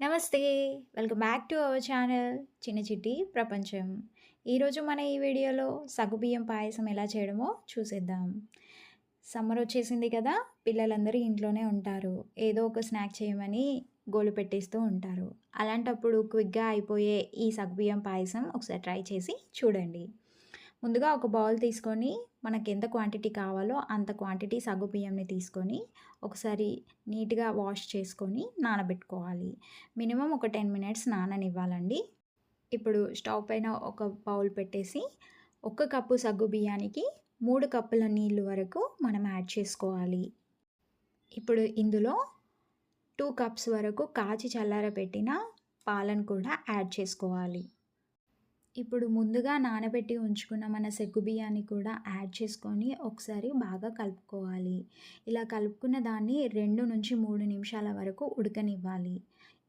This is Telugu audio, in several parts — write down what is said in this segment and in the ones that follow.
నమస్తే welcome back to our channel చిన్న చిట్టి ప్రపంచం. ఈరోజు మన ఈ వీడియోలో సగుబియ్యం పాయసం ఎలా చేయడమో చూసేద్దాం. సమ్మర్ వచ్చేసింది కదా పిల్లలందరూ ఇంట్లోనే ఉంటారు. ఏదో ఒక స్నాక్ చేయమని గోలు పెట్టేస్తూ ఉంటారు. అలాంటప్పుడు క్విక్గా అయిపోయే ఈ సగుబియ్యం పాయసం ఒకసారి ట్రై చేసి చూడండి. ముందుగా ఒక బౌల్ తీసుకొని మనకి ఎంత క్వాంటిటీ కావాలో అంత క్వాంటిటీ సగ్గు బియ్యంని తీసుకొని ఒకసారి నీట్గా వాష్ చేసుకొని నానబెట్టుకోవాలి. మినిమం ఒక టెన్ మినిట్స్ నాననివ్వాలండి. ఇప్పుడు స్టవ్ పైన ఒక బౌల్ పెట్టేసి ఒక కప్పు సగ్గు బియ్యానికి మూడు కప్పుల నీళ్ళు వరకు మనం యాడ్ చేసుకోవాలి. ఇప్పుడు ఇందులో టూ కప్స్ వరకు కాచి చల్లారబెట్టిన పాలను కూడా యాడ్ చేసుకోవాలి. ఇప్పుడు ముందుగా నానబెట్టి ఉంచుకున్న మన సెగ్గు బియ్యాన్ని కూడా యాడ్ చేసుకొని ఒకసారి బాగా కలుపుకోవాలి. ఇలా కలుపుకున్న దాన్ని రెండు నుంచి మూడు నిమిషాల వరకు ఉడకనివ్వాలి.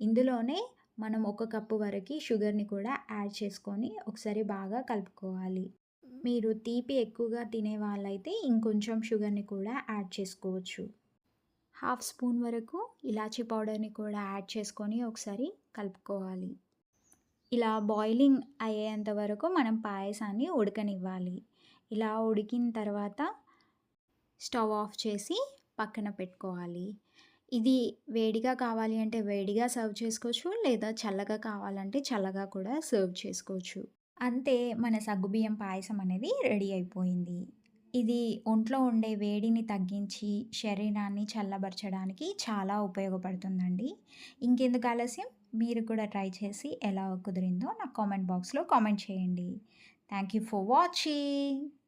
ఇందులోనే మనం ఒక కప్పు వరకు షుగర్ని కూడా యాడ్ చేసుకొని ఒకసారి బాగా కలుపుకోవాలి. మీరు తీపి ఎక్కువగా తినే వాళ్ళైతే ఇంకొంచెం షుగర్ని కూడా యాడ్ చేసుకోవచ్చు. హాఫ్ స్పూన్ వరకు ఇలాచీ పౌడర్ని కూడా యాడ్ చేసుకొని ఒకసారి కలుపుకోవాలి. ఇలా బాయిలింగ్ అయ్యేంత వరకు మనం పాయసాన్ని ఉడకనివ్వాలి. ఇలా ఉడికిన తర్వాత స్టవ్ ఆఫ్ చేసి పక్కన పెట్టుకోవాలి. ఇది వేడిగా కావాలి అంటే వేడిగా సర్వ్ చేసుకోవచ్చు లేదా చల్లగా కావాలంటే చల్లగా కూడా సర్వ్ చేసుకోవచ్చు. అంతే మన సగ్గుబియ్యం పాయసం అనేది రెడీ అయిపోయింది. ఇది ఒంట్లో ఉండే వేడిని తగ్గించి శరీరాన్ని చల్లబరచడానికి చాలా ఉపయోగపడుతుందండి. ఇంకెందుకు ఆలస్యం? మీరు కూడా ట్రై చేసి ఎలా కుదిరిందో నాకు కామెంట్ బాక్స్లో కామెంట్ చేయండి. థ్యాంక్ యూ ఫర్ వాచింగ్.